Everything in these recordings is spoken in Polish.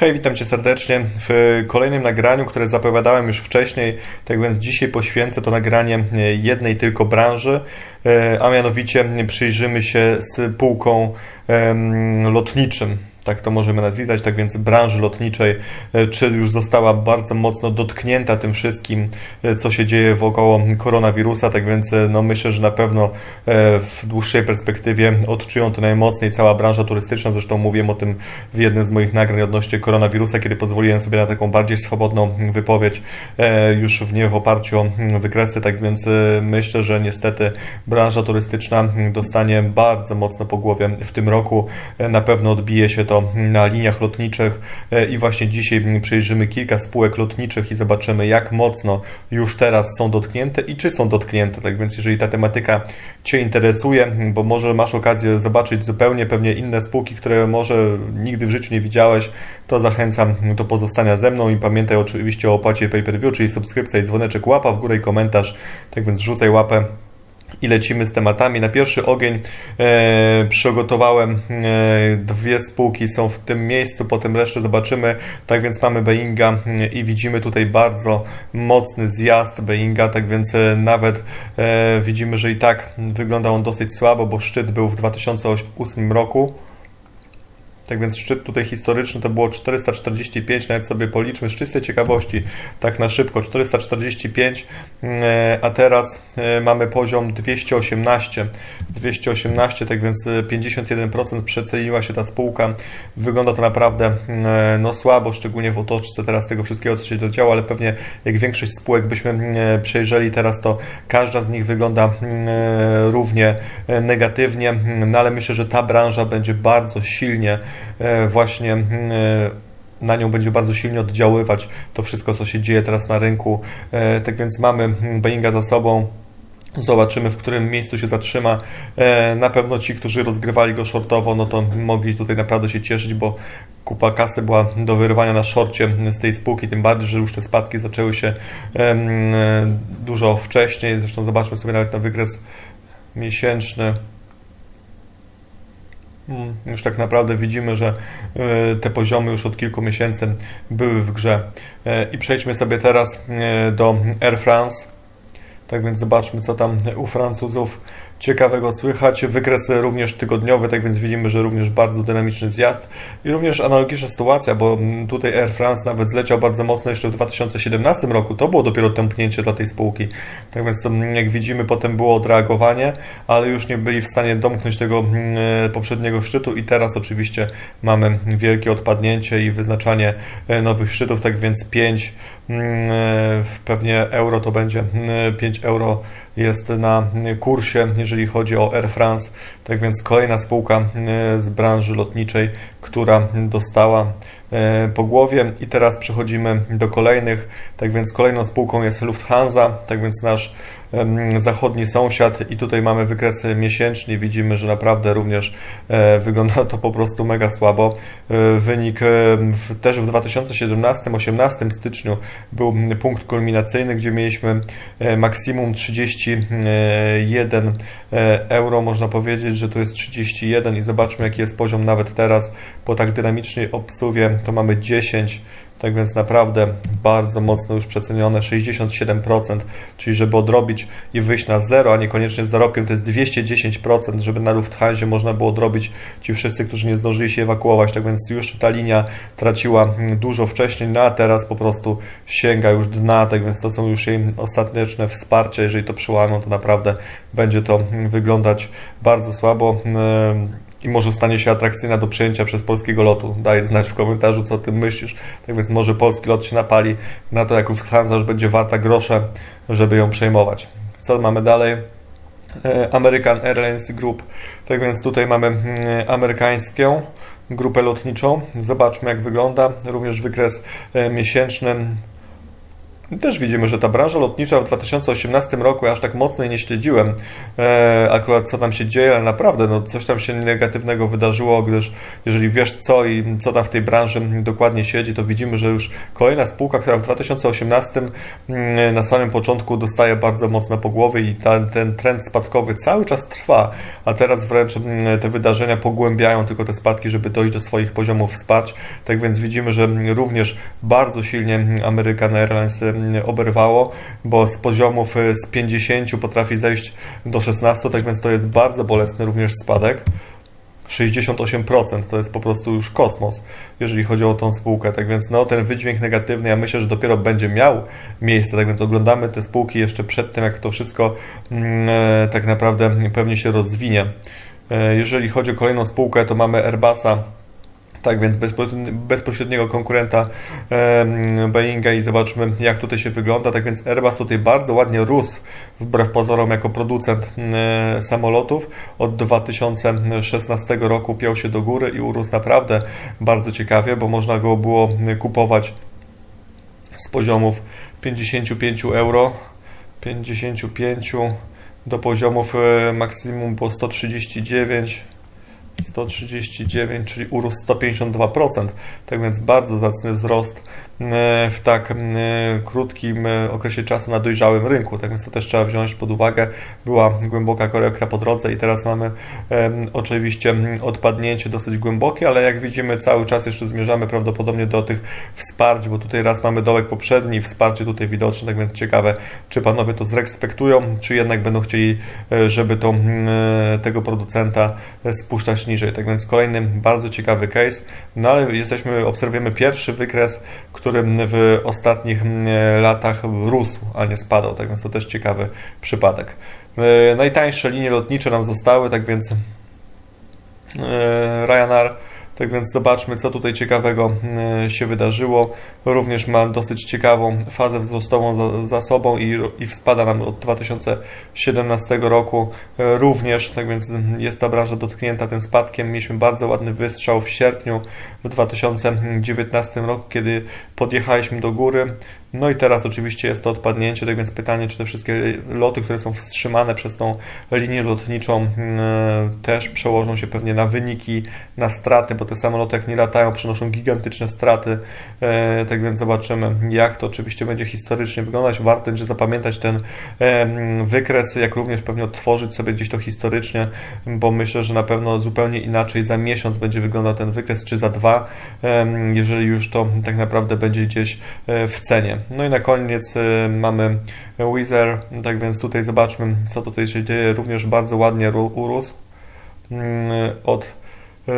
Hej, witam Cię serdecznie w kolejnym nagraniu, które zapowiadałem już wcześniej. Tak więc dzisiaj poświęcę to nagranie jednej tylko branży, e, a mianowicie przyjrzymy się spółką lotniczym tak to możemy nazwać, tak więc branży lotniczej, e, czy już została bardzo mocno dotknięta tym wszystkim, e, co się dzieje wokoło koronawirusa, tak więc e, no myślę, że na pewno w dłuższej perspektywie odczują to najmocniej cała branża turystyczna, zresztą mówiłem o tym w jednym z moich nagrań odnośnie koronawirusa, kiedy pozwoliłem sobie na taką bardziej swobodną wypowiedź, już w nie w oparciu o wykresy, tak więc myślę, że niestety branża turystyczna dostanie bardzo mocno po głowie w tym roku, na pewno odbije się to na liniach lotniczych e, i właśnie dzisiaj przejrzymy kilka spółek lotniczych i zobaczymy jak mocno już teraz są dotknięte i czy są dotknięte. Tak więc jeżeli ta tematyka Cię interesuje, bo może masz okazję zobaczyć zupełnie pewnie inne spółki, które może nigdy w życiu nie widziałeś, to zachęcam do pozostania ze mną i pamiętaj oczywiście o opłacie pay-per-view, czyli subskrypcja i dzwoneczek, łapa w górę i komentarz. Tak więc rzucaj łapę i lecimy z tematami. Na pierwszy ogień e, przygotowałem e, dwie spółki, są w tym miejscu, potem resztę zobaczymy. Tak więc mamy Boeinga e, i widzimy tutaj bardzo mocny zjazd Boeinga, tak więc e, nawet e, widzimy, że i tak wygląda on dosyć słabo, bo szczyt był w 2008 roku. Tak więc szczyt tutaj historyczny to było 445, nawet sobie policzmy z czystej ciekawości, tak na szybko, 445, e, a teraz e, mamy poziom 218. 218, tak więc 51% przeceniła się ta spółka. Wygląda to naprawdę e, no słabo, szczególnie w otoczce teraz tego wszystkiego, co się dodziało, ale pewnie jak większość spółek byśmy przejrzeli teraz, to każda z nich wygląda równie negatywnie, no ale myślę, że ta branża będzie bardzo silnie E, właśnie e, na nią będzie bardzo silnie oddziaływać to wszystko, co się dzieje teraz na rynku. E, tak więc mamy Boeinga za sobą. Zobaczymy, w którym miejscu się zatrzyma. Na pewno ci, którzy rozgrywali go shortowo, no to mogli tutaj naprawdę się cieszyć, bo kupa kasy była do wyrwania na szorcie z tej spółki, tym bardziej, że już te spadki zaczęły się dużo wcześniej. Zresztą zobaczmy sobie nawet na wykres miesięczny. Mm, już tak naprawdę widzimy, że e, te poziomy już od kilku miesięcy były w grze. E, I przejdźmy sobie teraz e, do Air France. Tak więc zobaczmy, co tam u Francuzów ciekawego słychać. Wykresy również tygodniowe, tak więc widzimy, że również bardzo dynamiczny zjazd i również analogiczna sytuacja, bo tutaj Air France nawet zleciał bardzo mocno jeszcze w 2017 roku. To było dopiero tępnięcie dla tej spółki. Tak więc to, jak widzimy, potem było odreagowanie, ale już nie byli w stanie domknąć tego e, poprzedniego szczytu i teraz oczywiście mamy wielkie odpadnięcie i wyznaczanie e, nowych szczytów, tak więc 5 mm, e, pewnie euro to będzie 5 euro jest na kursie, jeżeli chodzi o Air France. Tak więc kolejna spółka e, z branży lotniczej, która dostała e, po głowie. I teraz przechodzimy do kolejnych. Tak więc kolejną spółką jest Lufthansa, tak więc nasz zachodni sąsiad i tutaj mamy wykresy miesięcznie. Widzimy, że naprawdę również e, wygląda to po prostu mega słabo. Wynik też w 2017-18 styczniu był punkt kulminacyjny, gdzie mieliśmy maksimum 31 euro, można powiedzieć, że to jest 31 i zobaczmy jaki jest poziom nawet teraz po tak dynamicznej obsuwie to mamy 10 tak więc naprawdę bardzo mocno już przecenione, 67%, czyli żeby odrobić i wyjść na zero, a niekoniecznie z zarobkiem, to jest 210%, żeby na Lufthansa można było odrobić ci wszyscy, którzy nie zdążyli się ewakuować, tak więc już ta linia traciła dużo wcześniej, no a teraz po prostu sięga już dna, tak więc to są już jej ostateczne wsparcie, jeżeli to przełamią, to naprawdę będzie to wyglądać bardzo słabo i może stanie się atrakcyjna do przyjęcia przez polskiego lotu. Daj znać w komentarzu, co o tym myślisz. Tak więc może polski lot się napali na to, jak Lufthansa już będzie warta grosze, żeby ją przejmować. Co mamy dalej? E, American Airlines Group. Tak więc tutaj mamy mm, amerykańską grupę lotniczą. Zobaczmy jak wygląda. Również wykres e, miesięczny Też widzimy, że ta branża lotnicza w 2018 roku ja aż tak mocno nie śledziłem e, akurat co tam się dzieje, ale naprawdę no, coś tam się negatywnego wydarzyło, gdyż jeżeli wiesz co i co tam w tej branży dokładnie siedzi, to widzimy, że już kolejna spółka, która w 2018 mm, na samym początku dostaje bardzo mocno po głowie i ta, ten trend spadkowy cały czas trwa, a teraz wręcz mm, te wydarzenia pogłębiają tylko te spadki, żeby dojść do swoich poziomów wsparć. Tak więc widzimy, że również bardzo silnie American Airlines oberwało, bo z poziomów e, z 50 potrafi zejść do 16, tak więc to jest bardzo bolesny również spadek. 68% to jest po prostu już kosmos, jeżeli chodzi o tą spółkę. Tak więc no, ten wydźwięk negatywny, ja myślę, że dopiero będzie miał miejsce. Tak więc oglądamy te spółki jeszcze przed tym, jak to wszystko mm, e, tak naprawdę pewnie się rozwinie. E, jeżeli chodzi o kolejną spółkę, to mamy Airbusa tak więc bezpośredniego konkurenta Boeinga i zobaczmy jak tutaj się wygląda. Tak więc Airbus tutaj bardzo ładnie rósł wbrew pozorom jako producent samolotów. Od 2016 roku piął się do góry i urósł naprawdę bardzo ciekawie, bo można go było kupować z poziomów 55 euro 55 do poziomów e, maksimum po 139 139, czyli urósł 152%, tak więc bardzo zacny wzrost e, w tak e, krótkim e, okresie czasu na dojrzałym rynku, tak więc to też trzeba wziąć pod uwagę. Była głęboka korekta po drodze i teraz mamy oczywiście odpadnięcie dosyć głębokie, ale jak widzimy cały czas jeszcze zmierzamy prawdopodobnie do tych wsparć, bo tutaj raz mamy dołek poprzedni, wsparcie tutaj widoczne, tak więc ciekawe, czy panowie to zrespektują, czy jednak będą chcieli, żeby to, tego producenta spuszczać niżej. Tak więc kolejny bardzo ciekawy case, no ale jesteśmy, obserwujemy pierwszy wykres, który w ostatnich mm, latach rósł, a nie spadał, tak więc to też ciekawy przypadek. E, najtańsze linie lotnicze nam zostały, tak więc e, Ryanair tak więc zobaczmy, co tutaj ciekawego e, się wydarzyło. Również ma dosyć ciekawą fazę wzrostową za, za sobą i, i spada nam od 2017 roku e, również, tak więc jest ta branża dotknięta tym spadkiem. Mieliśmy bardzo ładny wystrzał w sierpniu w 2019 roku, kiedy podjechaliśmy do góry. No i teraz oczywiście jest to odpadnięcie, tak więc pytanie, czy te wszystkie loty, które są wstrzymane przez tą linię lotniczą też przełożą się pewnie na wyniki, na straty, bo te samoloty jak nie latają przynoszą gigantyczne straty, e, tak więc zobaczymy jak to oczywiście będzie historycznie wyglądać. Warto będzie zapamiętać ten wykres, jak również pewnie odtworzyć sobie gdzieś to historycznie, bo myślę, że na pewno zupełnie inaczej za miesiąc będzie wyglądał ten wykres, czy za dwa, jeżeli już to tak naprawdę będzie gdzieś e, w cenie. No i na koniec y, mamy Wither, tak więc tutaj zobaczmy, co tutaj się dzieje. Również bardzo ładnie urósł mm, od y,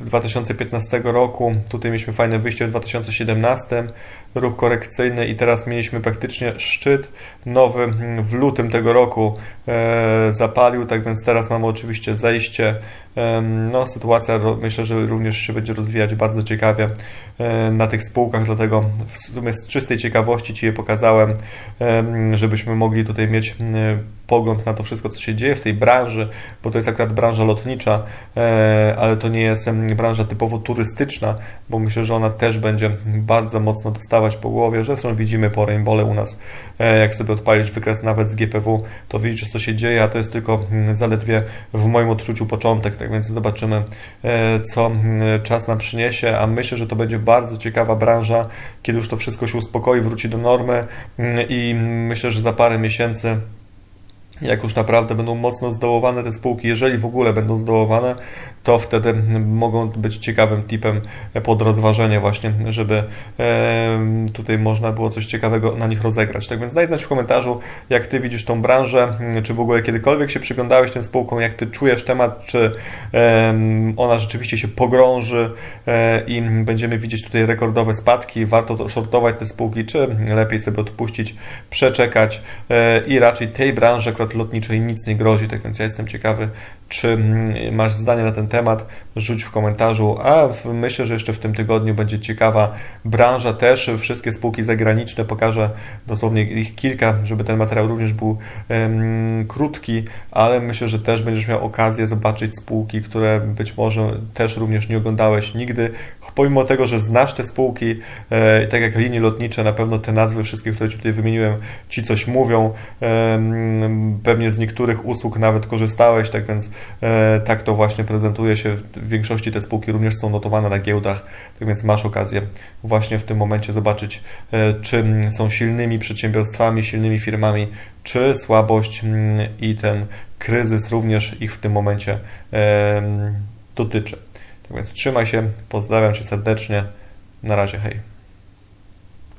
2015 roku. Tutaj mieliśmy fajne wyjście w 2017, ruch korekcyjny i teraz mieliśmy praktycznie szczyt nowy w lutym tego roku e, zapalił, tak więc teraz mamy oczywiście zejście. E, no, sytuacja myślę, że również się będzie rozwijać bardzo ciekawie e, na tych spółkach, dlatego w sumie z czystej ciekawości Ci je pokazałem, żebyśmy mogli tutaj mieć pogląd na to wszystko, co się dzieje w tej branży, bo to jest akurat branża lotnicza, ale to nie jest branża typowo turystyczna, bo myślę, że ona też będzie bardzo mocno dostawać po głowie. Zresztą widzimy po Rainbowle u nas, e, jak sobie odpalisz wykres nawet z GPW, to widzisz, co się dzieje, a to jest tylko mm, zaledwie w moim odczuciu początek, tak więc zobaczymy, e, co czas nam przyniesie, a myślę, że to będzie bardzo ciekawa branża, kiedy już to wszystko się uspokoi, wróci do normy i myślę, że za parę miesięcy jak już naprawdę będą mocno zdołowane te spółki, jeżeli w ogóle będą zdołowane, to wtedy mogą być ciekawym tipem pod rozważenie właśnie, żeby tutaj można było coś ciekawego na nich rozegrać. Tak więc daj znać w komentarzu, jak Ty widzisz tą branżę, czy w ogóle kiedykolwiek się przyglądałeś tym spółką, jak Ty czujesz temat, czy ona rzeczywiście się pogrąży e, i będziemy widzieć tutaj rekordowe spadki, warto to shortować te spółki, czy lepiej sobie odpuścić, przeczekać e, i raczej tej branży, która lotniczej nic nie grozi, tak więc ja jestem ciekawy, czy mm, masz zdanie na ten temat, rzuć w komentarzu, a w, myślę, że jeszcze w tym tygodniu będzie ciekawa branża też, wszystkie spółki zagraniczne, pokażę dosłownie ich kilka, żeby ten materiał również był krótki, ale myślę, że też będziesz miał okazję zobaczyć spółki, które być może też również nie oglądałeś nigdy, pomimo tego, że znasz te spółki, e, tak jak linie lotnicze, na pewno te nazwy wszystkie, które Ci tutaj wymieniłem, Ci coś mówią, pewnie z niektórych usług nawet korzystałeś, tak więc e, tak to właśnie prezentuje się. W większości te spółki również są notowane na giełdach, tak więc masz okazję właśnie w tym momencie zobaczyć, e, czy są silnymi przedsiębiorstwami, silnymi firmami, czy słabość mm, i ten kryzys również ich w tym momencie em, dotyczy. Tak więc trzymaj się, pozdrawiam Cię serdecznie. Na razie, hej.